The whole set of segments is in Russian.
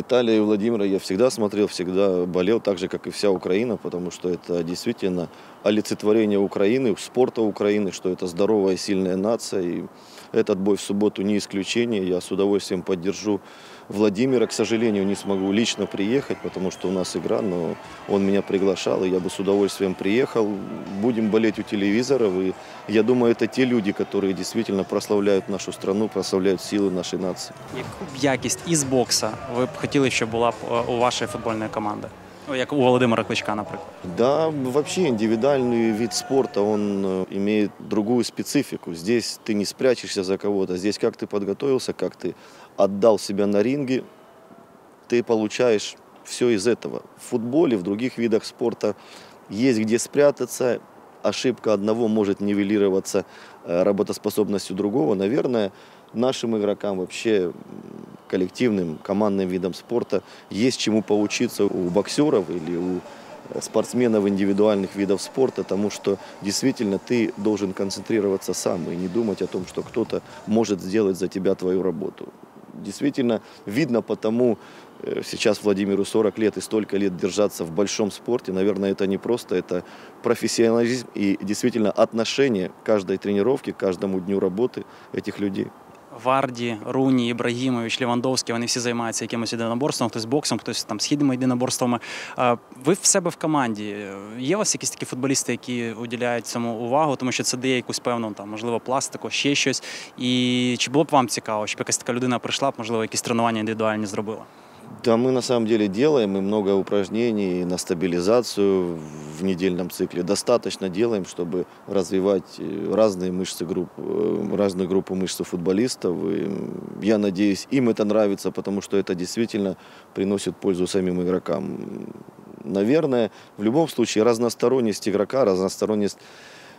Виталия и Владимира я всегда смотрел, всегда болел, так же, как и вся Украина, потому что это действительно олицетворение Украины, спорта Украины, что это здоровая, сильная нация. И этот бой в субботу не исключение. Я с удовольствием поддержу Владимира. К сожалению, не смогу лично приехать, потому что у нас игра, но он меня приглашал, и я бы с удовольствием приехал. Будем болеть у телевизоров, и я думаю, это те люди, которые действительно прославляют нашу страну, прославляют силы нашей нации. Яку б якість із бокса ви б хотіли, щоб була у вашої футбольної команди? Ну, як у Володимира Кличка, наприклад. Да, вообще индивидуальный вид спорта, он э, имеет другую специфику. Здесь ты не спрячешься за кого-то. Здесь как ты подготовился, как ты отдал себя на ринге, ты получаешь все из этого. В футболе, в других видах спорта есть где спрятаться. Ошибка одного может нивелироваться э, работоспособностью другого. Наверное, нашим игрокам вообще коллективным, командным видам спорта есть чему поучиться у боксеров или у э, спортсменов индивидуальных видов спорта, тому что действительно ты должен концентрироваться сам и не думать о том, что кто-то может сделать за тебя твою работу. Действительно видно потому, э, сейчас Владимиру 40 лет и столько лет держаться в большом спорте, наверное, это не просто, это профессионализм и действительно отношение каждой тренировке, к каждому дню работы этих людей. Варді, Руні, Ібрагімович, Лівандовський, вони всі займаються якимось єдиноборством, хтось боксом, хтось там східними єдиноборствами. Ви в себе в команді. Є у вас якісь такі футболісти, які уділяють цьому увагу, тому що це дає якусь певну там, можливо, пластику, ще щось. І чи було б вам цікаво, щоб якась така людина прийшла б, можливо, якісь тренування індивідуальні зробила? Да, мы на самом деле делаем и много упражнений на стабилизацию в недельном цикле. Достаточно делаем, чтобы развивать э, разные мышцы групп, э, разную группу мышц у футболистов. И я надеюсь, им это нравится, потому что это действительно приносит пользу самим игрокам. Наверное, в любом случае разносторонность игрока, разносторонность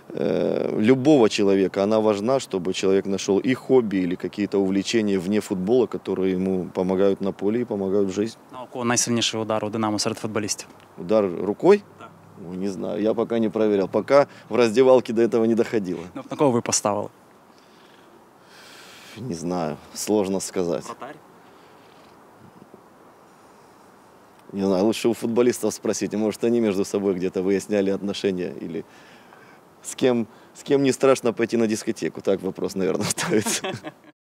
любого человека, она важна, чтобы человек нашел и хобби, или какие-то увлечения вне футбола, которые ему помогают на поле и помогают в жизни. На у кого найсильніший удар у Динамо серед футболістів? Удар рукой? Да. Ой, не знаю, я пока не проверял. Пока в раздевалке до этого не доходило. Ну, на кого ви поставили? Не знаю, сложно сказать. Вратарь? Не знаю, лучше у футболистов спросите, может, они между собой где-то выясняли отношения или с кем, с кем не страшно пойти на дискотеку. Так вопрос, наверное, ставится.